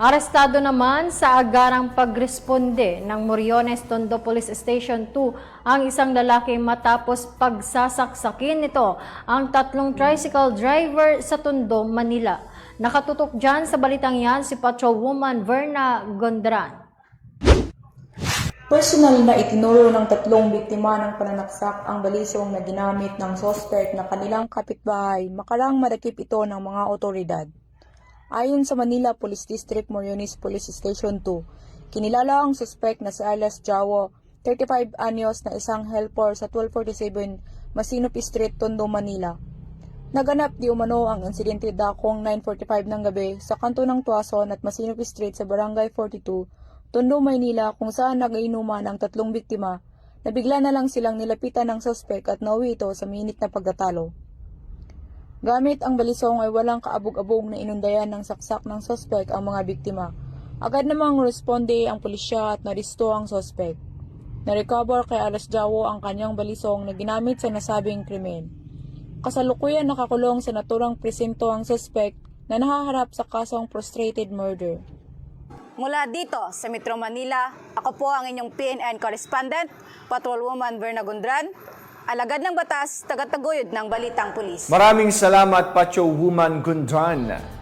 Arestado naman sa agarang pagresponde ng Moriones Tondo Police Station 2 ang isang lalaki matapos pagsasaksakin nito ang tatlong tricycle driver sa Tondo, Manila. Nakatutok dyan sa balitang yan si Patrolwoman Verna Gondran. Personal na itinuro ng tatlong biktima ng pananaksak ang balisong na ginamit ng sospek na kanilang kapitbahay makalang madakip ito ng mga otoridad. Ayon sa Manila Police District Moriones Police Station 2, kinilala ang suspect na si Alias Jawo, 35 anyos na isang helper sa 1247 Masinop Street, Tondo, Manila. Naganap di umano ang insidente dakong 9.45 ng gabi sa kanto ng Tuason at Masinop Street sa Barangay 42, Tondo, Maynila kung saan nag-inuman ang tatlong biktima na bigla na lang silang nilapitan ng suspect at nauwi ito sa minit na pagtatalo. Gamit ang balisong ay walang kaabog-abog na inundayan ng saksak ng suspect ang mga biktima. Agad namang responde ang pulisya at naristo ang suspect. Narecover kay Alas Jawo ang kanyang balisong na ginamit sa nasabing krimen. Kasalukuyan nakakulong sa naturang presinto ang suspect na nahaharap sa kasong frustrated murder. Mula dito sa Metro Manila, ako po ang inyong PNN correspondent, Patrolwoman Verna Gondran, alagad ng batas, tagataguyod ng Balitang Pulis. Maraming salamat, Pacho Woman Gundran.